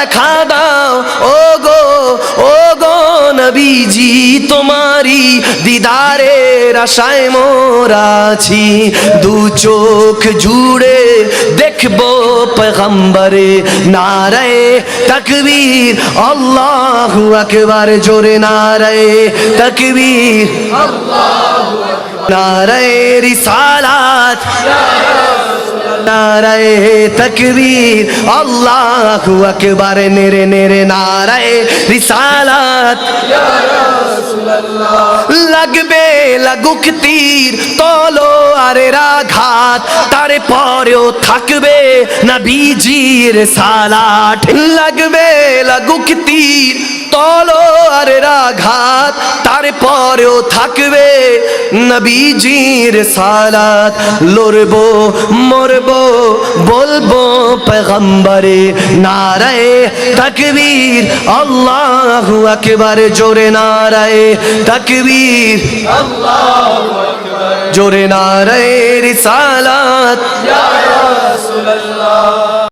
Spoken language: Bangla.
দেখা দাও ও গো ও গো নবীজি তোমারি দিদারের আশায় মোরাছি দু চোখ জুড়ে দেখব পেগম্বরে নারায়ে তকবীর। আল্লাহু আকবার, জোরে নারায়ে তকবীর। নারায়ে রিসালাত। নারায়ে তকবীর। আল্লাহু আকবার নেরে নেরে নারায়ে রিসালাত। লাগবে লাগুক তীর তলো আরে আঘাত তার পরেও থাকবে নবীজির সালাট লাগবে লাগুক তীর তলো আরে তার পরেও থাকবে নবীজির সালাত। লড়বো, মরবো, বলব পেগম্বরে নারায়ে তকবীর। আল্লাহু আকবার, জোরে নারায়ে তকবীর। জোরে নারায়ে রিসালাত।